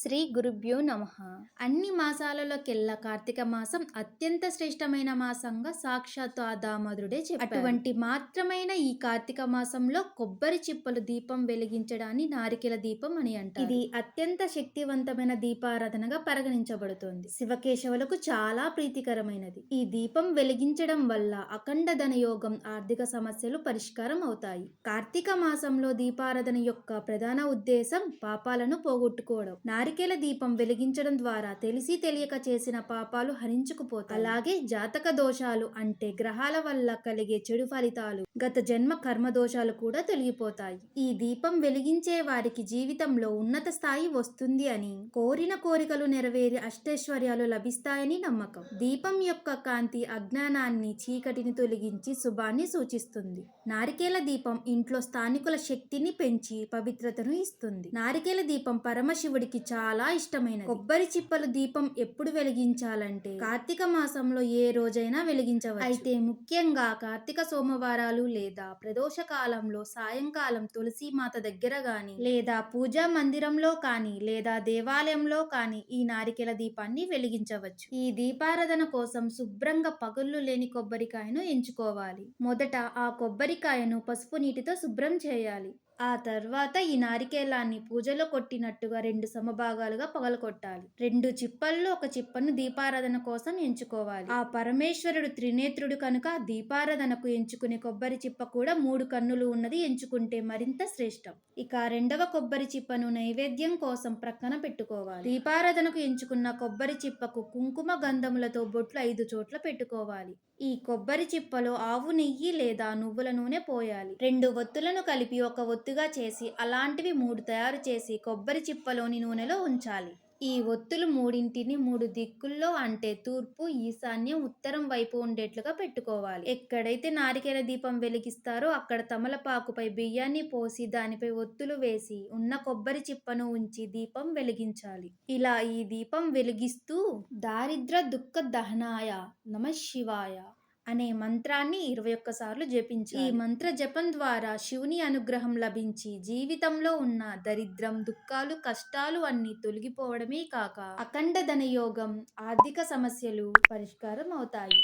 శ్రీ గురుభ్యో నమ. అన్ని మాసాలలోకెల్లా కార్తీక మాసం అత్యంత శ్రేష్టమైన మాసంగా సాక్షాత్తు ఆ దామోదరుడే అటువంటి మాత్రమైన ఈ కార్తీక మాసంలో కొబ్బరి చిప్పలు దీపం వెలిగించడాన్ని నారికెల దీపం అని అంటారు. ఇది అత్యంత శక్తివంతమైన దీపారాధనగా పరిగణించబడుతోంది. శివకేశవులకు చాలా ప్రీతికరమైనది. ఈ దీపం వెలిగించడం వల్ల అఖండ ధన యోగం ఆర్థిక సమస్యలు పరిష్కారం అవుతాయి. కార్తీక మాసంలో దీపారాధన యొక్క ప్రధాన ఉద్దేశం పాపాలను పోగొట్టుకోవడం. నారికేల దీపం వెలిగించడం ద్వారా తెలిసి తెలియక చేసిన పాపాలు హరించుకుపోతాయి. అలాగే జాతక దోషాలు అంటే గ్రహాల వల్ల కలిగే చెడు ఫలితాలు గత జన్మ కర్మ దోషాలు కూడా తొలగిపోతాయి. ఈ దీపం వెలిగించే వారికి జీవితంలో ఉన్నత స్థాయి వస్తుంది అని కోరిన కోరికలు నెరవేరి అష్టైశ్వర్యాలు లభిస్తాయని నమ్మకం. దీపం యొక్క కాంతి అజ్ఞానాన్ని చీకటిని తొలగించి శుభాన్ని సూచిస్తుంది. నారికేల దీపం ఇంట్లో స్థానికుల శక్తిని పెంచి పవిత్రతను ఇస్తుంది. నారికేల దీపం పరమశివుడికి చాలా ఇష్టమైనది. కొబ్బరి చిప్పలు దీపం ఎప్పుడు వెలిగించాలంటే కార్తీక మాసంలో ఏ రోజైనా వెలిగించవచ్చు. అయితే ముఖ్యంగా కార్తీక సోమవారాలు లేదా ప్రదోష కాలంలో సాయంకాలం తులసి మాత దగ్గర గాని లేదా పూజా మందిరంలో కానీ లేదా దేవాలయంలో కానీ ఈ నారికెల దీపాన్ని వెలిగించవచ్చు. ఈ దీపారాధన కోసం శుభ్రంగా పగుళ్ళు లేని కొబ్బరికాయను ఎంచుకోవాలి. మొదట ఆ కొబ్బరికాయను పసుపు నీటితో శుభ్రం చేయాలి. ఆ తర్వాత ఈ నారికేలాన్ని పూజలో కొట్టినట్టుగా రెండు సమభాగాలుగా పగలకొట్టాలి రెండు చిప్పల్లో ఒక చిప్పను దీపారాధన కోసం ఎంచుకోవాలి. ఆ పరమేశ్వరుడు త్రినేత్రుడు కనుక దీపారాధనకు ఎంచుకునే కొబ్బరి చిప్ప కూడా మూడు కన్నులు ఉన్నది ఎంచుకుంటే మరింత శ్రేష్టం. ఇక రెండవ కొబ్బరి చిప్పను నైవేద్యం కోసం ప్రక్కన పెట్టుకోవాలి. దీపారాధనకు ఎంచుకున్న కొబ్బరి చిప్పకు కుంకుమ గంధములతో బొట్లు ఐదు చోట్ల పెట్టుకోవాలి. ఈ కొబ్బరి చిప్పలో ఆవు నెయ్యి లేదా నువ్వుల నూనె పోయాలి. రెండు ఒత్తులను కలిపి ఒక ఒత్తుగా చేసి అలాంటివి మూడు తయారు చేసి కొబ్బరి చిప్పలోని నూనెలో ఉంచాలి. ఈ ఒత్తులు మూడింటిని మూడు దిక్కుల్లో అంటే తూర్పు ఈశాన్యం ఉత్తరం వైపు ఉండేట్లుగా పెట్టుకోవాలి. ఎక్కడైతే నారికేల దీపం వెలిగిస్తారో అక్కడ తమలపాకుపై బియ్యాన్ని పోసి దానిపై ఒత్తులు వేసి ఉన్న కొబ్బరి చిప్పను ఉంచి దీపం వెలిగించాలి. ఇలా ఈ దీపం వెలిగిస్తూ దారిద్ర దుఃఖ దహనాయ నమ శివాయ. అనే మంత్రాన్ని ఇరవై ఒక్కసార్లు జపించి ఈ మంత్ర జపం ద్వారా శివుని అనుగ్రహం లభించి జీవితంలో ఉన్న దరిద్రం దుఃఖాలు కష్టాలు అన్ని తొలగిపోవడమే కాక అఖండ ధన యోగం ఆర్థిక సమస్యలు పరిష్కారం అవుతాయి.